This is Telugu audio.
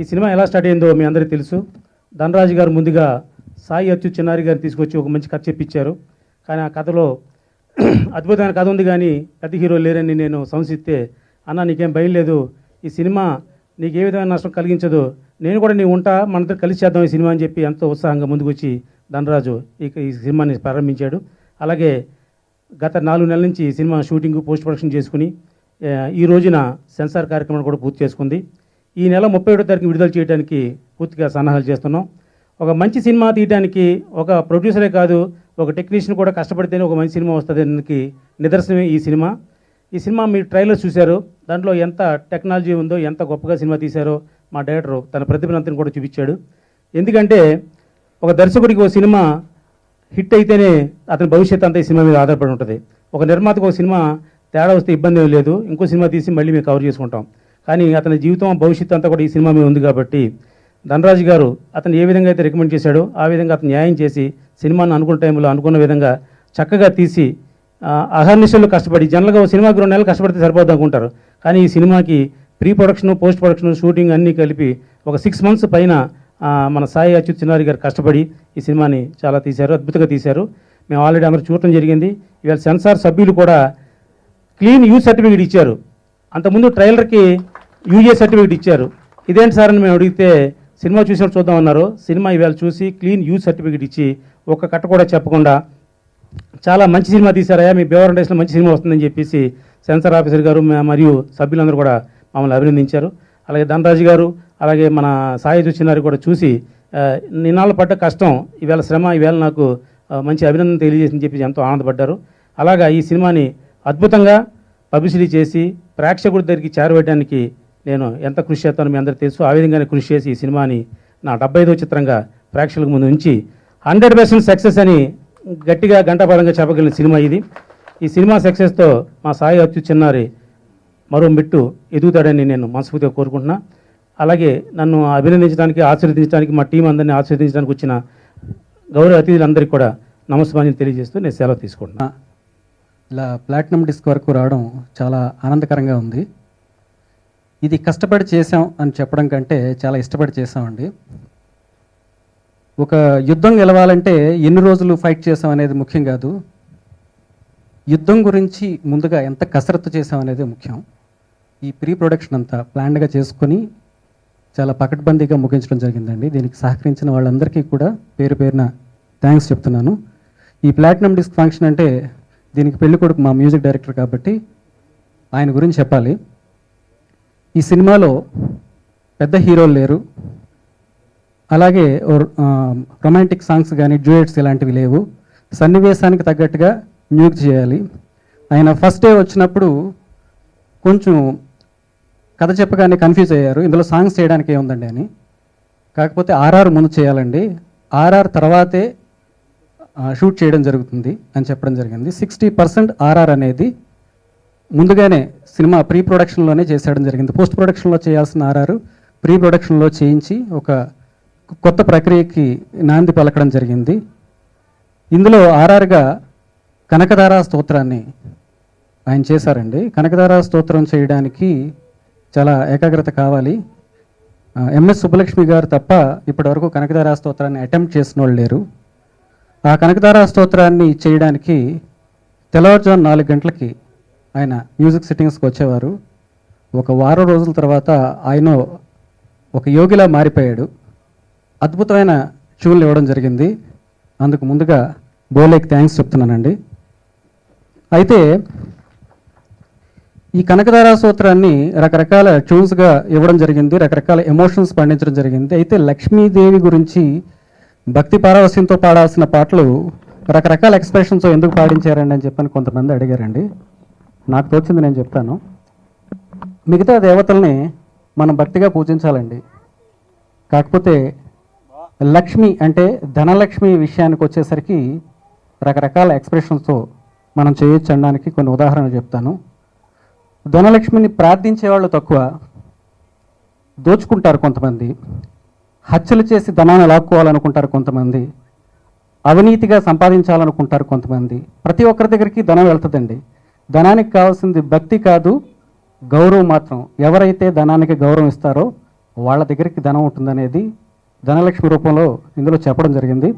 ఈ సినిమా ఎలా స్టార్ట్ అయిందో మీ అందరికీ తెలుసు. ధనరాజు గారు ముందుగా సాయి అచ్చు చిన్నారి గారిని తీసుకొచ్చి ఒక మంచి కథ చెప్పించారు కానీ ఆ కథలో అద్భుతమైన కథ ఉంది కానీ పెద్ద హీరో లేరని నేను సంశిస్తే అన్న నీకేం భయం లేదు. ఈ సినిమా నీకు ఏ విధమైన నష్టం కలిగించదు. నేను కూడా నీ ఉంటా మనతో కలిసి చేద్దాం ఈ సినిమా అని చెప్పి ఎంతో ఉత్సాహంగా ముందుకొచ్చి ధనరాజు ఈ ఈ సినిమాని ప్రారంభించాడు. అలాగే గత నాలుగు నెలల నుంచి ఈ సినిమా షూటింగ్ పోస్ట్ ప్రొడక్షన్ చేసుకుని ఈ రోజున సెన్సార్ కార్యక్రమం కూడా పూర్తి చేసుకుంది. ఈ నెల ముప్పై ఒకటో తారీఖు విడుదల చేయడానికి పూర్తిగా సన్నాహాలు చేస్తున్నాం. ఒక మంచి సినిమా తీయడానికి ఒక ప్రొడ్యూసరే కాదు ఒక టెక్నీషియన్ కూడా కష్టపడితేనే ఒక మంచి సినిమా వస్తుంది దానికి నిదర్శనమే ఈ సినిమా. ఈ సినిమా మీరు ట్రైలర్ చూశారు దాంట్లో ఎంత టెక్నాలజీ ఉందో ఎంత గొప్పగా సినిమా తీశారో మా డైరెక్టర్ తన ప్రతిభనంతని కూడా చూపించాడు. ఎందుకంటే ఒక దర్శకుడికి ఒక సినిమా హిట్ అయితేనే అతని భవిష్యత్తు అంతా ఈ సినిమా మీద ఆధారపడి ఉంటుంది. ఒక నిర్మాతకు ఒక సినిమా తేడా వస్తే ఇబ్బంది ఏం లేదు ఇంకో సినిమా తీసి మళ్ళీ మేము కవర్ చేసుకుంటాం. కానీ అతని జీవితం భవిష్యత్తు అంతా కూడా ఈ సినిమా మీద ఉంది కాబట్టి ధనరాజు గారు అతను ఏ విధంగా అయితే రికమెండ్ చేశాడో ఆ విధంగా అతను న్యాయం చేసి సినిమాను అనుకున్న టైంలో అనుకున్న విధంగా చక్కగా తీసి అహర్నిశలు కష్టపడి జనరల్గా సినిమాకి రెండు నెలలు కష్టపడితే సరిపోద్ది అనుకుంటారు. కానీ ఈ సినిమాకి pre production post production shooting అన్నీ కలిపి ఒక సిక్స్ మంత్స్ పైన మన సాయి అచ్యుత్ చిన్నారి గారు కష్టపడి ఈ సినిమాని చాలా తీశారు అద్భుతంగా తీశారు. మేము ఆల్రెడీ అందరూ చూడటం జరిగింది. ఇవాళ సెన్సార్ సభ్యులు కూడా క్లీన్ యూ సర్టిఫికేట్ ఇచ్చారు. అంతకుముందు ట్రైలర్కి యూజే సర్టిఫికేట్ ఇచ్చారు. ఇదేంటి సార్ అని మేము అడిగితే సినిమా చూసినట్టు చూద్దాం అన్నారు. సినిమా ఇవాళ చూసి క్లీన్ యూ సర్టిఫికేట్ ఇచ్చి ఒక్క కట్ట కూడా చెప్పకుండా చాలా మంచి సినిమా తీశారయ్యా మీ బేవరం డేస్లో మంచి సినిమా వస్తుందని చెప్పేసి సెన్సార్ ఆఫీసర్ గారు మరియు సభ్యులందరూ కూడా మమ్మల్ని అభినందించారు. అలాగే ధనరాజు గారు అలాగే మన సాయి చూసినారు కూడా చూసి నిన్నాళ్ళు పడ్డ కష్టం ఈవేళ శ్రమ ఈవేళ నాకు మంచి అభినందన తెలియజేసిందని చెప్పి ఎంతో ఆనందపడ్డారు. అలాగా ఈ సినిమాని అద్భుతంగా పబ్లిసిటీ చేసి ప్రేక్షకుడి దగ్గరికి చేరవేయడానికి నేను ఎంత కృషి చేస్తానో మీ అందరికీ తెలుసు. ఆ విధంగానే కృషి చేసి ఈ సినిమాని నా డెబ్బై ఐదో చిత్రంగా ప్రేక్షకుల ముందు ఉంచి హండ్రెడ్ పర్సెంట్ సక్సెస్ అని గట్టిగా గంటపాలంగా చెప్పగలిగిన సినిమా ఇది. ఈ సినిమా సక్సెస్తో మా సాయి అచ్చు చిన్నారి మరో మెట్టు ఎదుగుతాడని నేను మనస్ఫూర్తిగా కోరుకుంటున్నా. అలాగే నన్ను అభినందించడానికి ఆశీర్వదించడానికి మా టీం అందరినీ ఆశీర్వదించడానికి వచ్చిన గౌరవ అతిథులందరికీ కూడా నమస్కారం తెలియజేస్తూ నేను సెలవు తీసుకుంటున్నా. ఇలా ప్లాటినం డిస్క్ వరకు రావడం చాలా ఆనందకరంగా ఉంది. ఇది కష్టపడి చేసాం అని చెప్పడం కంటే చాలా ఇష్టపడి చేసామండి ఒక యుద్ధం గెలవాలంటే ఎన్ని రోజులు ఫైట్ చేసాం అనేది ముఖ్యం కాదు. యుద్ధం గురించి ముందుగా ఎంత కసరత్తు చేసాం అనేది ముఖ్యం. ఈ ప్రీ ప్రొడక్షన్ అంతా ప్లాన్డ్గా చేసుకొని చాలా పకడ్బందీగా ముగించడం జరిగిందండి. దీనికి సహకరించిన వాళ్ళందరికీ కూడా పేరు పేరున థ్యాంక్స్ చెప్తున్నాను. ఈ ప్లాటినం డిస్క్ ఫంక్షన్ అంటే దీనికి పెళ్ళి కొడుకు మా మ్యూజిక్ డైరెక్టర్ కాబట్టి ఆయన గురించి చెప్పాలి. ఈ సినిమాలో పెద్ద హీరోలు లేరు. అలాగే రొమాంటిక్ సాంగ్స్ కానీ డ్యూయట్స్ ఇలాంటివి లేవు. సన్నివేశానికి తగ్గట్టుగా మ్యూజిక్ చేయాలి. ఆయన ఫస్ట్ డే వచ్చినప్పుడు కొంచెం కథ చెప్పగానే కన్ఫ్యూజ్ అయ్యారు. ఇందులో సాంగ్స్ చేయడానికి ఏముందండి అని. కాకపోతే ఆర్ఆర్ ముందు చేయాలండి. ఆర్ఆర్ తర్వాతే షూట్ చేయడం జరుగుతుంది అని చెప్పడం జరిగింది. సిక్స్టీ పర్సెంట్ ఆర్ఆర్ అనేది ముందుగానే సినిమా ప్రీ ప్రొడక్షన్లోనే చేసేయడం జరిగింది. పోస్ట్ ప్రొడక్షన్లో చేయాల్సిన ఆర్ఆర్ ప్రీ ప్రొడక్షన్లో చేయించి ఒక కొత్త ప్రక్రియకి నాంది పలకడం జరిగింది. ఇందులో ఆర్ఆర్గా కనకదార స్తోత్రాన్ని ఆయన చేశారండి. కనకదార స్తోత్రం చేయడానికి చాలా ఏకాగ్రత కావాలి. ఎంఎస్ సుబ్బలక్ష్మి గారు తప్ప ఇప్పటివరకు కనకదార స్తోత్రాన్ని అటెంప్ట్ చేసిన వాళ్ళు లేరు. ఆ కనకధార స్తోత్రాన్ని చేయడానికి తెల్లవారుజాము నాలుగు గంటలకి ఆయన మ్యూజిక్ సిట్టింగ్స్కి వచ్చేవారు. ఒక వారం రోజుల తర్వాత ఆయన ఒక యోగిలా మారిపోయాడు. అద్భుతమైన ట్యూన్లు ఇవ్వడం జరిగింది. అందుకు ముందుగా బోలేకి థ్యాంక్స్ చెప్తున్నానండి. అయితే ఈ కనకధార సూత్రాన్ని రకరకాల ట్యూన్స్గా ఇవ్వడం జరిగింది. రకరకాల ఎమోషన్స్ పండించడం జరిగింది. అయితే లక్ష్మీదేవి గురించి భక్తి పారవస్యంతో పాడాల్సిన పాటలు రకరకాల ఎక్స్ప్రెషన్స్ ఎందుకు పాడించారండి అని చెప్పని కొంతమంది అడిగారండి. నాకు తోచింది నేను చెప్తాను. మిగతా దేవతల్ని మనం భక్తిగా పూజించాలండి. కాకపోతే లక్ష్మి అంటే ధనలక్ష్మి విషయానికి వచ్చేసరికి రకరకాల ఎక్స్ప్రెషన్స్తో మనం చేయొచ్చు అనడానికి కొన్ని ఉదాహరణలు చెప్తాను. ధనలక్ష్మిని ప్రార్థించే వాళ్ళు తక్కువ దోచుకుంటారు కొంతమంది. హత్యలు చేసి ధనాన్ని లాక్కోవాలనుకుంటారు కొంతమంది అవినీతిగా సంపాదించాలనుకుంటారు కొంతమంది. ప్రతి ఒక్కరి దగ్గరికి ధనం వెళ్తుందండి. ధనానికి కావాల్సింది భక్తి కాదు గౌరవం మాత్రం. ఎవరైతే ధనానికి గౌరవం ఇస్తారో వాళ్ళ దగ్గరికి ధనం ఉంటుందనేది ధనలక్ష్మి రూపంలో ఇందులో చెప్పడం జరిగింది.